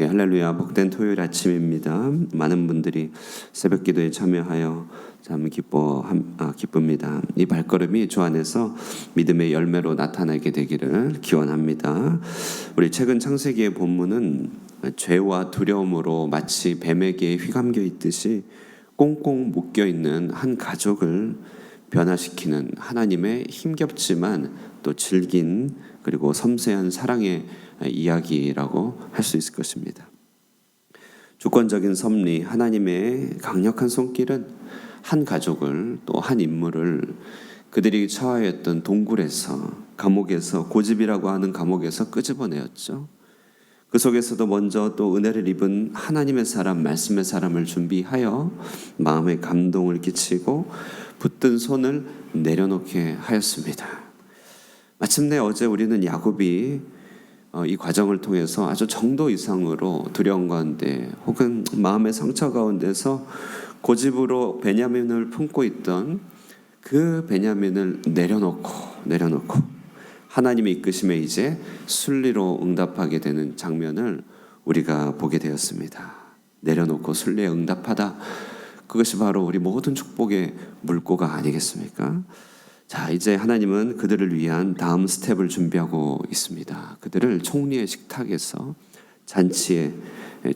예, 할렐루야 복된 토요일 아침입니다. 많은 분들이 새벽 기도에 참여하여 참 기뻐 아, 기쁩니다. 이 발걸음이 주 안에서 믿음의 열매로 나타나게 되기를 기원합니다. 우리 최근 창세기의 본문은 죄와 두려움으로 마치 뱀에게 휘감겨 있듯이 꽁꽁 묶여 있는 한 가족을 변화시키는 하나님의 힘겹지만 또 질긴 그리고 섬세한 사랑의 이야기라고 할 수 있을 것입니다. 주권적인 섭리, 하나님의 강력한 손길은 한 가족을 또 한 인물을 그들이 처하였던 동굴에서 감옥에서 고집이라고 하는 감옥에서 끄집어내었죠. 그 속에서도 먼저 또 은혜를 입은 하나님의 사람, 말씀의 사람을 준비하여 마음의 감동을 끼치고 붙든 손을 내려놓게 하였습니다. 마침내 어제 우리는 야곱이 어, 이 과정을 통해서 아주 정도 이상으로 두려운 가운데 혹은 마음의 상처 가운데서 고집으로 베냐민을 품고 있던 그 베냐민을 내려놓고 내려놓고 하나님의 이끄심에 이제 순리로 응답하게 되는 장면을 우리가 보게 되었습니다. 내려놓고 순리에 응답하다. 그것이 바로 우리 모든 축복의 물꼬가 아니겠습니까? 자, 이제 하나님은 그들을 위한 다음 스텝을 준비하고 있습니다. 그들을 총리의 식탁에서 잔치에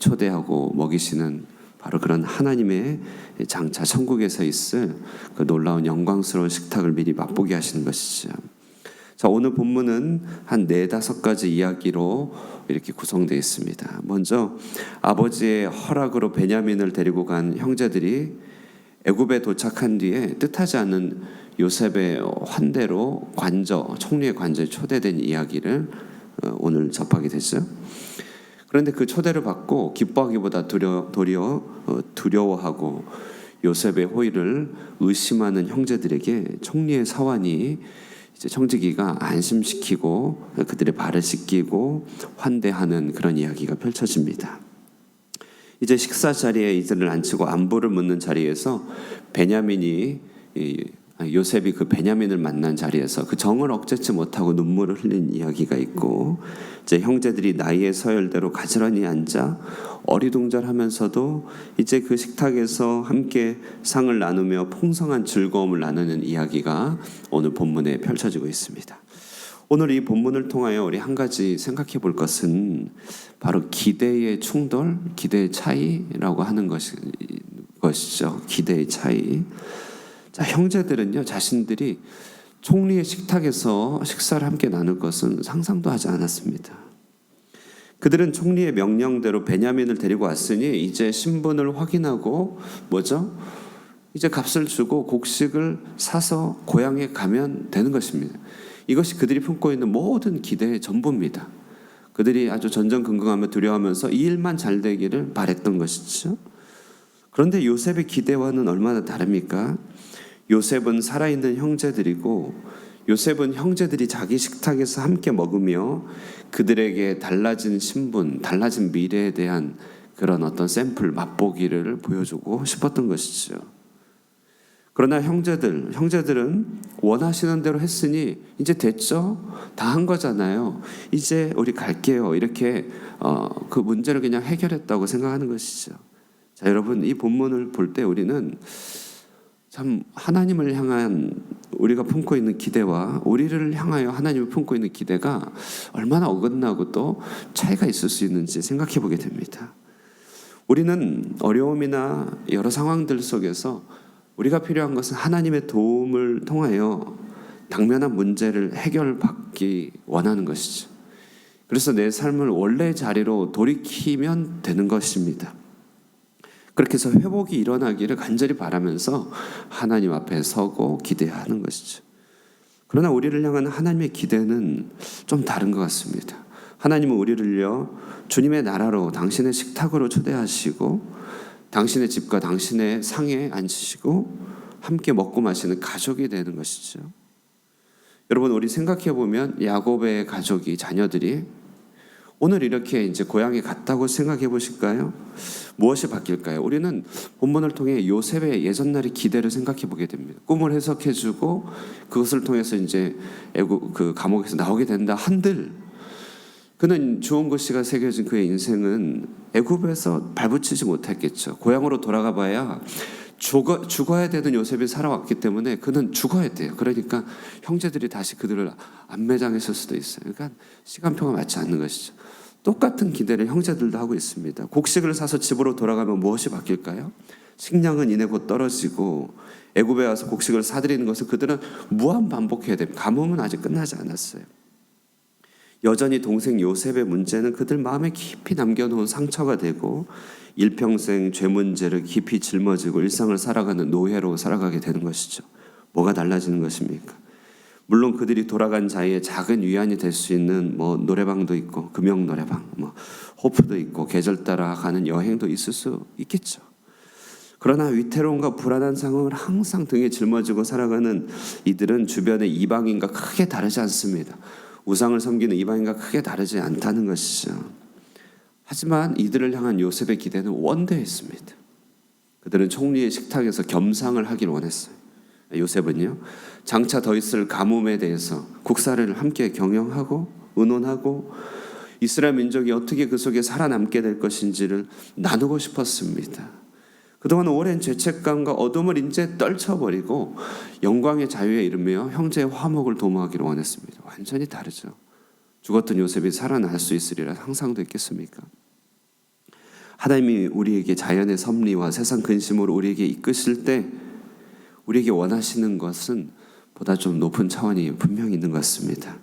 초대하고 먹이시는 바로 그런 하나님의 장차 천국에서 있을 그 놀라운 영광스러운 식탁을 미리 맛보게 하시는 것이죠. 자, 오늘 본문은 한 네다섯 가지 이야기로 이렇게 구성되어 있습니다. 먼저 아버지의 허락으로 베냐민을 데리고 간 형제들이 애굽에 도착한 뒤에 뜻하지 않은 요셉의 환대로 관저 총리의 관저에 초대된 이야기를 어, 오늘 접하게 됐어요. 그런데 그 초대를 받고 기뻐하기보다 두려, 도리어 어, 두려워하고 요셉의 호의를 의심하는 형제들에게 총리의 사환이 이제 청지기가 안심시키고 그들의 발을 씻기고 환대하는 그런 이야기가 펼쳐집니다. 이제 식사 자리에 이들을 앉히고 안부를 묻는 자리에서 베냐민이 요셉이 그 베냐민을 만난 자리에서 그 정을 억제치 못하고 눈물을 흘린 이야기가 있고 이제 형제들이 나이의 서열대로 가지런히 앉아 어리둥절하면서도 이제 그 식탁에서 함께 상을 나누며 풍성한 즐거움을 나누는 이야기가 오늘 본문에 펼쳐지고 있습니다. 오늘 이 본문을 통하여 우리 한 가지 생각해 볼 것은 바로 기대의 충돌, 기대의 차이라고 하는 것이, 것이죠. 기대의 차이. 자, 형제들은요, 자신들이 총리의 식탁에서 식사를 함께 나눌 것은 상상도 하지 않았습니다. 그들은 총리의 명령대로 베냐민을 데리고 왔으니 이제 신분을 확인하고 뭐죠? 이제 값을 주고 곡식을 사서 고향에 가면 되는 것입니다. 이것이 그들이 품고 있는 모든 기대의 전부입니다. 그들이 아주 전전긍긍하며 두려워하면서 이 일만 잘 되기를 바랬던 것이죠. 그런데 요셉의 기대와는 얼마나 다릅니까? 요셉은 살아있는 형제들이고 요셉은 형제들이 자기 식탁에서 함께 먹으며 그들에게 달라진 신분, 달라진 미래에 대한 그런 어떤 샘플 맛보기를 보여주고 싶었던 것이죠. 그러나 형제들, 형제들은 원하시는 대로 했으니 이제 됐죠? 다 한 거잖아요. 이제 우리 갈게요. 이렇게 어, 그 문제를 그냥 해결했다고 생각하는 것이죠. 자, 여러분 이 본문을 볼 때 우리는 참 하나님을 향한 우리가 품고 있는 기대와 우리를 향하여 하나님을 품고 있는 기대가 얼마나 어긋나고 또 차이가 있을 수 있는지 생각해 보게 됩니다. 우리는 어려움이나 여러 상황들 속에서 우리가 필요한 것은 하나님의 도움을 통하여 당면한 문제를 해결받기 원하는 것이죠. 그래서 내 삶을 원래 자리로 돌이키면 되는 것입니다. 그렇게 해서 회복이 일어나기를 간절히 바라면서 하나님 앞에 서고 기대하는 것이죠. 그러나 우리를 향한 하나님의 기대는 좀 다른 것 같습니다. 하나님은 우리를요, 주님의 나라로 당신의 식탁으로 초대하시고, 당신의 집과 당신의 상에 앉히시고, 함께 먹고 마시는 가족이 되는 것이죠. 여러분, 우리 생각해 보면 야곱의 가족이, 자녀들이 오늘 이렇게 이제 고향에 갔다고 생각해 보실까요? 무엇이 바뀔까요? 우리는 본문을 통해 요셉의 예전날의 기대를 생각해 보게 됩니다. 꿈을 해석해 주고 그것을 통해서 이제 애국 그 감옥에서 나오게 된다 한들 그는 좋은 글씨가 새겨진 그의 인생은 애굽에서 발붙이지 못했겠죠. 고향으로 돌아가 봐야 죽어, 죽어야 되는 요셉이 살아왔기 때문에 그는 죽어야 돼요. 그러니까 형제들이 다시 그들을 안매장했을 수도 있어요. 그러니까 시간표가 맞지 않는 것이죠. 똑같은 기대를 형제들도 하고 있습니다. 곡식을 사서 집으로 돌아가면 무엇이 바뀔까요? 식량은 이내 곧 떨어지고 애굽에 와서 곡식을 사들이는 것을 그들은 무한 반복해야 됩니다. 가뭄은 아직 끝나지 않았어요. 여전히 동생 요셉의 문제는 그들 마음에 깊이 남겨놓은 상처가 되고 일평생 죄 문제를 깊이 짊어지고 일상을 살아가는 노예로 살아가게 되는 것이죠. 뭐가 달라지는 것입니까? 물론 그들이 돌아간 자리에 작은 위안이 될 수 있는 뭐 노래방도 있고 금영 노래방, 뭐 호프도 있고 계절 따라 가는 여행도 있을 수 있겠죠. 그러나 위태로움과 불안한 상황을 항상 등에 짊어지고 살아가는 이들은 주변의 이방인과 크게 다르지 않습니다. 우상을 섬기는 이방인과 크게 다르지 않다는 것이죠. 하지만 이들을 향한 요셉의 기대는 원대했습니다. 그들은 총리의 식탁에서 겸상을 하길 원했어요. 요셉은요, 장차 더 있을 가뭄에 대해서 국사를 함께 경영하고 의논하고 이스라엘 민족이 어떻게 그 속에 살아남게 될 것인지를 나누고 싶었습니다. 그동안 오랜 죄책감과 어둠을 이제 떨쳐버리고 영광의 자유에 이르며 형제의 화목을 도모하기를 원했습니다. 완전히 다르죠. 죽었던 요셉이 살아날 수 있으리라 상상도 했겠습니까? 하나님이 우리에게 자연의 섭리와 세상 근심으로 우리에게 이끄실 때 우리에게 원하시는 것은 보다 좀 높은 차원이 분명히 있는 것 같습니다.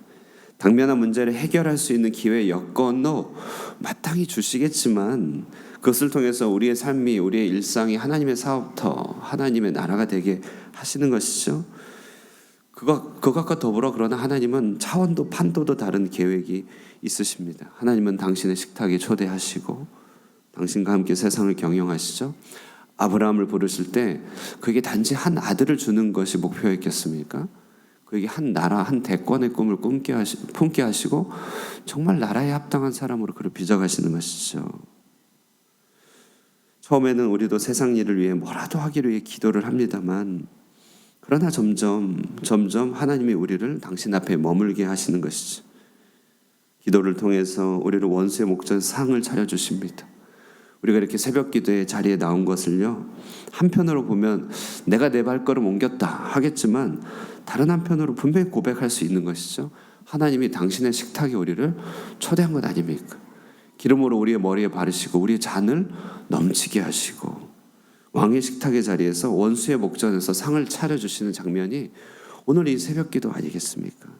당면한 문제를 해결할 수 있는 기회 여건도 마땅히 주시겠지만 그것을 통해서 우리의 삶이 우리의 일상이 하나님의 사업터 하나님의 나라가 되게 하시는 것이죠. 그것 그것과 더불어 그러나 하나님은 차원도 판도도 다른 계획이 있으십니다. 하나님은 당신의 식탁에 초대하시고 당신과 함께 세상을 경영하시죠. 아브라함을 부르실 때 그에게 단지 한 아들을 주는 것이 목표였겠습니까? 그에게 한 나라, 한 대권의 꿈을 꿈게 하시, 품게 하시고 정말 나라에 합당한 사람으로 그를 빚어가시는 것이죠. 처음에는 우리도 세상 일을 위해 뭐라도 하기를 위해 기도를 합니다만 그러나 점점 점점 하나님이 우리를 당신 앞에 머물게 하시는 것이죠. 기도를 통해서 우리를 원수의 목전 상을 차려 주십니다. 우리가 이렇게 새벽 기도의 자리에 나온 것을요. 한편으로 보면 내가 내 발걸음 옮겼다 하겠지만 다른 한편으로 분명히 고백할 수 있는 것이죠. 하나님이 당신의 식탁에 우리를 초대한 것 아닙니까? 기름으로 우리의 머리에 바르시고 우리의 잔을 넘치게 하시고 왕의 식탁의 자리에서 원수의 목전에서 상을 차려주시는 장면이 오늘 이 새벽 기도 아니겠습니까?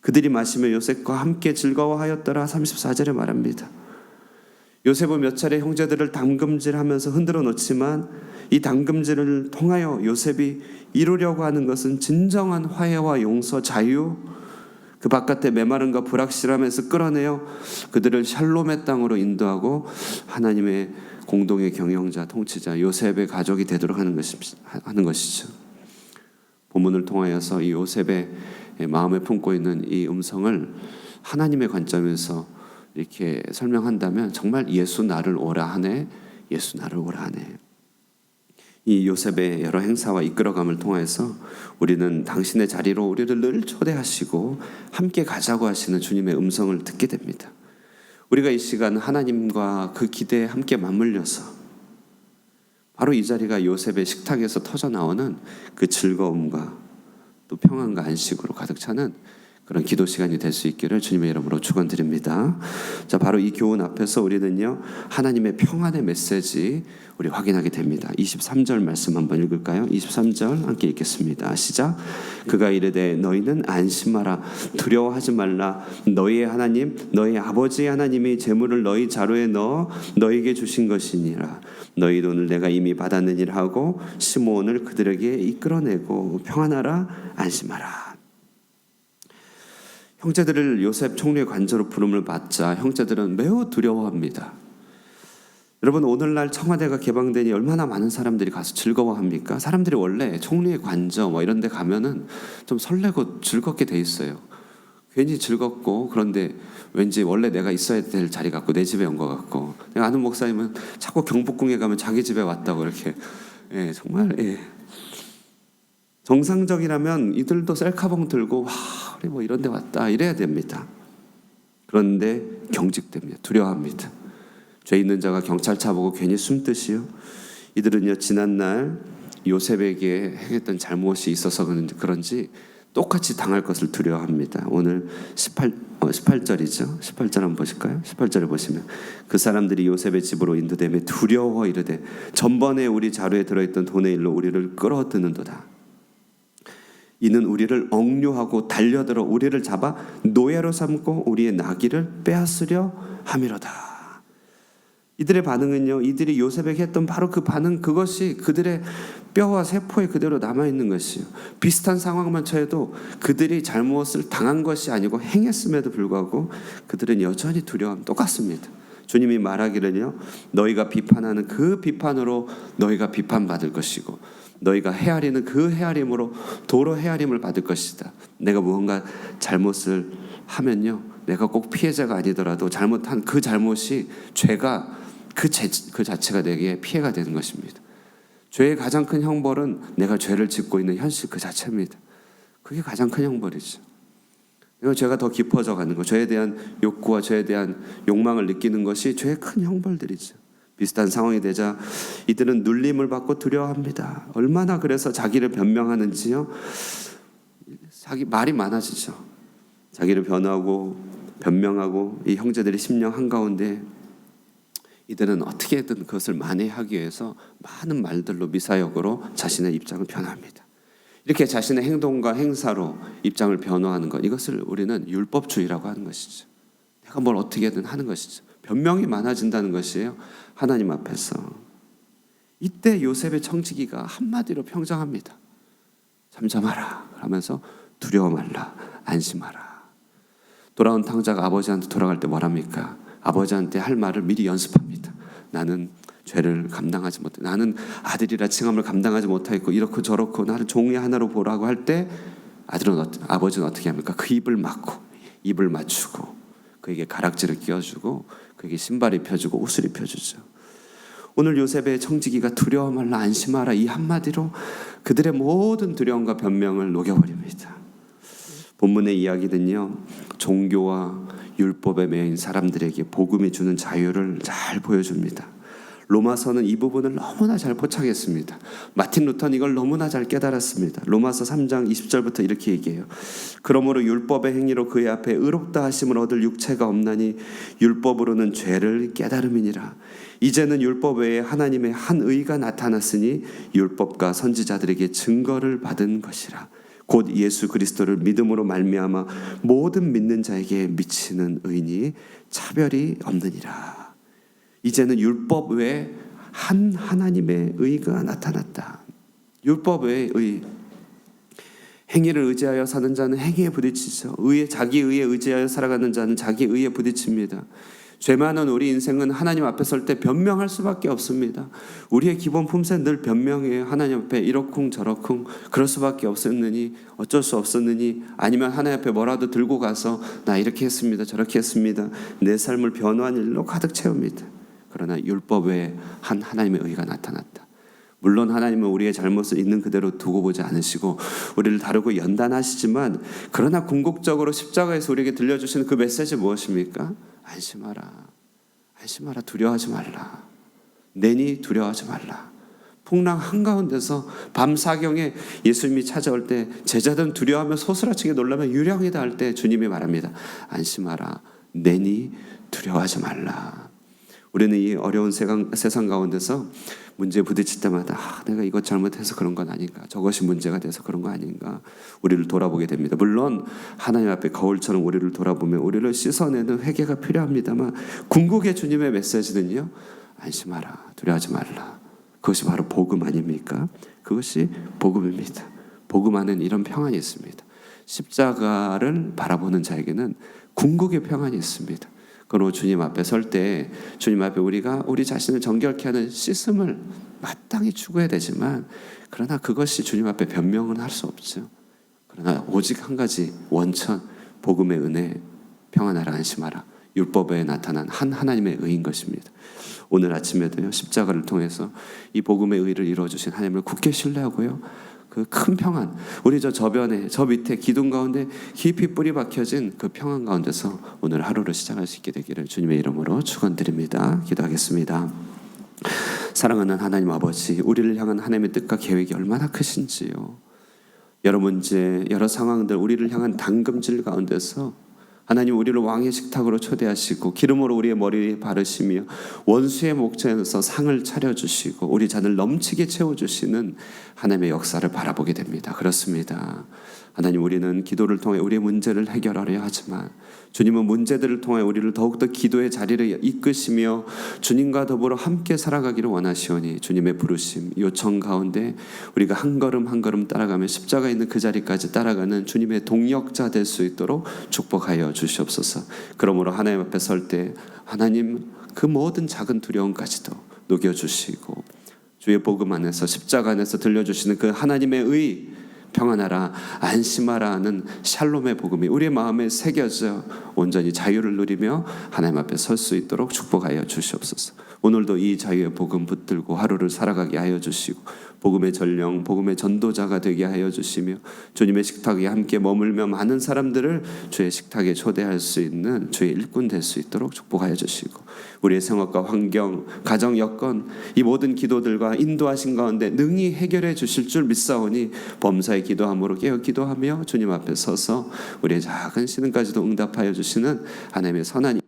그들이 마시며 요셉과 함께 즐거워하였더라 34절에 말합니다. 요셉은 몇 차례 형제들을 담금질하면서 흔들어 놓지만 이 담금질을 통하여 요셉이 이루려고 하는 것은 진정한 화해와 용서, 자유, 그 바깥에 메마른과 불확실함에서 끌어내어 그들을 샬롬의 땅으로 인도하고 하나님의 공동의 경영자, 통치자 요셉의 가족이 되도록 하는 것이 하는 것이죠. 본문을 통하여서 이 요셉의 마음에 품고 있는 이 음성을 하나님의 관점에서 이렇게 설명한다면 정말 예수 나를 오라 하네, 예수 나를 오라 하네. 이 요셉의 여러 행사와 이끌어감을 통해서 우리는 당신의 자리로 우리를 늘 초대하시고 함께 가자고 하시는 주님의 음성을 듣게 됩니다. 우리가 이 시간 하나님과 그 기대에 함께 맞물려서 바로 이 자리가 요셉의 식탁에서 터져 나오는 그 즐거움과 또 평안과 안식으로 가득 차는 그런 기도 시간이 될 수 있기를 주님의 이름으로 축원드립니다. 자, 바로 이 교훈 앞에서 우리는요. 하나님의 평안의 메시지 우리 확인하게 됩니다. 23절 말씀 한번 읽을까요? 23절 함께 읽겠습니다. 시작. 그가 이르되 너희는 안심하라 두려워하지 말라 너희의 하나님 너희 아버지의 하나님이 재물을 너희 자루에 넣어 너희에게 주신 것이니라 너희 돈을 내가 이미 받았느니라 하고 시므온을 그들에게 이끌어내고 평안하라 안심하라 형제들을 요셉 총리의 관저로 부름을 받자 형제들은 매우 두려워합니다. 여러분 오늘날 청와대가 개방되니 얼마나 많은 사람들이 가서 즐거워합니까? 사람들이 원래 총리의 관저 뭐 이런 데 가면은 좀 설레고 즐겁게 돼 있어요. 괜히 즐겁고 그런데 왠지 원래 내가 있어야 될 자리 같고 내 집에 온 것 같고 내가 아는 목사님은 자꾸 경복궁에 가면 자기 집에 왔다고 이렇게 예, 정말 예. 정상적이라면 이들도 셀카봉 들고 와 우리 뭐 이런 데 왔다 이래야 됩니다. 그런데 경직됩니다. 두려워합니다. 죄 있는 자가 경찰차 보고 괜히 숨듯이요. 이들은요 지난날 요셉에게 행했던 잘못이 있어서 그런지- 똑같이 당할 것을 두려워합니다. 오늘 18 어, 18절이죠. 18절 한번 보실까요? 18절에 보시면 그 사람들이 요셉의 집으로 인도되며 두려워 이르되 전번에 우리 자루에 들어있던 돈의 일로 우리를 끌어드는도다. 이는 우리를 억류하고 달려들어 우리를 잡아 노예로 삼고 우리의 나귀를 빼앗으려 함이로다. 이들의 반응은요, 이들이 요셉에게 했던 바로 그 반응 그것이 그들의 뼈와 세포에 그대로 남아 있는 것이요. 비슷한 상황만 처해도 그들이 잘못을 당한 것이 아니고 행했음에도 불구하고 그들은 여전히 두려움 똑같습니다. 주님이 말하기를요, 너희가 비판하는 그 비판으로 너희가 비판받을 것이고, 너희가 헤아리는 그 헤아림으로 도로 헤아림을 받을 것이다. 내가 무언가 잘못을 하면요, 내가 꼭 피해자가 아니더라도 잘못한 그 잘못이 죄가 그, 제, 그 자체가 내게 피해가 되는 것입니다. 죄의 가장 큰 형벌은 내가 죄를 짓고 있는 현실 그 자체입니다. 그게 가장 큰 형벌이죠. 이거 죄가 더 깊어져 가는 거, 죄에 대한 욕구와 죄에 대한 욕망을 느끼는 것이 죄의 큰 형벌들이죠. 비슷한 상황이 되자 이들은 눌림을 받고 두려워합니다. 얼마나 그래서 자기를 변명하는지요. 자기 말이 많아지죠. 자기를 변호하고 변명하고 이 형제들이 심령 한가운데 이들은 어떻게든 그것을 만회하기 위해서 많은 말들로 미사역으로 자신의 입장을 변화합니다. 이렇게 자신의 행동과 행사로 입장을 변호하는 것 이것을 우리는 율법주의라고 하는 것이죠. 내가 뭘 어떻게든 하는 것이죠. 변명이 많아진다는 것이에요. 하나님 앞에서 이때 요셉의 청지기가 한마디로 평정합니다. 잠잠하라 하면서 두려워 말라 안심하라. 돌아온 탕자가 아버지한테 돌아갈 때 뭐랍니까? 아버지한테 할 말을 미리 연습합니다. 나는 죄를 감당하지 못해. 나는 아들이라 칭함을 감당하지 못하겠고 이렇고 저렇고 나를 종이 하나로 보라고 할 때 아들은 어, 아버지는 어떻게 합니까? 그 입을 막고 입을 맞추고 그에게 가락지를 끼워주고 그에게 신발 입혀주고 옷을 입혀주죠. 오늘 요셉의 청지기가 두려워 말라 안심하라 이 한마디로 그들의 모든 두려움과 변명을 녹여버립니다. 본문의 이야기는요 종교와 율법에 매인 사람들에게 복음이 주는 자유를 잘 보여줍니다. 로마서는 이 부분을 너무나 잘 포착했습니다. 마틴 루터는 이걸 너무나 잘 깨달았습니다. 로마서 3장 20절부터 이렇게 얘기해요. 그러므로 율법의 행위로 그의 앞에 의롭다 하심을 얻을 육체가 없나니 율법으로는 죄를 깨달음이니라. 이제는 율법 외에 하나님의 한 의가 나타났으니 율법과 선지자들에게 증거를 받은 것이라. 곧 예수 그리스도를 믿음으로 말미암아 모든 믿는 자에게 미치는 의니 차별이 없느니라. 이제는 율법 외에 한 하나님의 의가 나타났다. 율법 외의 의. 행위를 의지하여 사는 자는 행위에 부딪히죠. 의에 자기 의에 의지하여 살아가는 자는 자기 의에 부딪힙니다. 죄 많은 우리 인생은 하나님 앞에 설 때 변명할 수밖에 없습니다. 우리의 기본 품새 늘 변명이에요. 하나님 앞에 이러쿵 저러쿵 그럴 수밖에 없었느니 어쩔 수 없었느니 아니면 하나님 앞에 뭐라도 들고 가서 나 이렇게 했습니다. 저렇게 했습니다. 내 삶을 변호한 일로 가득 채웁니다. 그러나 율법 외에 한 하나님의 의가 나타났다. 물론 하나님은 우리의 잘못을 있는 그대로 두고 보지 않으시고 우리를 다루고 연단하시지만 그러나 궁극적으로 십자가에서 우리에게 들려주시는 그 메시지 무엇입니까? 안심하라. 안심하라. 두려워하지 말라. 내니 두려워하지 말라. 풍랑 한가운데서 밤 사경에 예수님이 찾아올 때 제자들은 두려워하며 소스라치게 놀라며 유령이다 할 때 주님이 말합니다. 안심하라. 내니 두려워하지 말라. 우리는 이 어려운 세상, 세상 가운데서 문제에 부딪힐 때마다 아, 내가 이것 잘못해서 그런 건 아닌가 저것이 문제가 돼서 그런 거 아닌가 우리를 돌아보게 됩니다. 물론 하나님 앞에 거울처럼 우리를 돌아보며 우리를 씻어내는 회개가 필요합니다만 궁극의 주님의 메시지는요 안심하라 두려워하지 말라 그것이 바로 복음 아닙니까? 그것이 복음입니다. 복음 안에는 이런 평안이 있습니다. 십자가를 바라보는 자에게는 궁극의 평안이 있습니다. 그러므로 주님 앞에 설 때 주님 앞에 우리가 우리 자신을 정결케 하는 씻음을 마땅히 추구해야 되지만 그러나 그것이 주님 앞에 변명은 할 수 없죠. 그러나 오직 한 가지 원천 복음의 은혜 평안하라 안심하라 율법에 나타난 한 하나님의 의인 것입니다. 오늘 아침에도요 십자가를 통해서 이 복음의 의를 이루어 주신 하나님을 굳게 신뢰하고요 그 큰 평안, 우리 저 저변에 저 밑에 기둥 가운데 깊이 뿌리 박혀진 그 평안 가운데서 오늘 하루를 시작할 수 있게 되기를 주님의 이름으로 축원드립니다. 기도하겠습니다. 사랑하는 하나님 아버지, 우리를 향한 하나님의 뜻과 계획이 얼마나 크신지요. 여러 문제, 여러 상황들, 우리를 향한 당금질 가운데서 하나님 우리를 왕의 식탁으로 초대하시고 기름으로 우리의 머리에 바르시며 원수의 목전에서 상을 차려주시고 우리 잔을 넘치게 채워주시는 하나님의 역사를 바라보게 됩니다. 그렇습니다. 하나님 우리는 기도를 통해 우리의 문제를 해결하려 하지만 주님은 문제들을 통해 우리를 더욱더 기도의 자리를 이끄시며 주님과 더불어 함께 살아가기를 원하시오니 주님의 부르심 요청 가운데 우리가 한 걸음 한 걸음 따라가며 십자가 있는 그 자리까지 따라가는 주님의 동력자 될 수 있도록 축복하여 주시옵소서. 그러므로 하나님 앞에 설 때 하나님 그 모든 작은 두려움까지도 녹여 주시고 주의 복음 안에서 십자가 안에서 들려주시는 그 하나님의 의 평안하라 안심하라 하는 샬롬의 복음이 우리의 마음에 새겨져 온전히 자유를 누리며 하나님 앞에 설 수 있도록 축복하여 주시옵소서. 오늘도 이 자유의 복음 붙들고 하루를 살아가게 하여 주시고 복음의 전령, 복음의 전도자가 되게 하여 주시며 주님의 식탁에 함께 머물며 많은 사람들을 주의 식탁에 초대할 수 있는 주의 일꾼 될 수 있도록 축복하여 주시고 우리의 생활과 환경, 가정 여건 이 모든 기도들과 인도하신 가운데 능히 해결해 주실 줄 믿사오니 범 사의 기도함으로 깨어 기도하며 주님 앞에 서서 우리의 작은 신음까지도 응답하여 주시는 하나님의 선한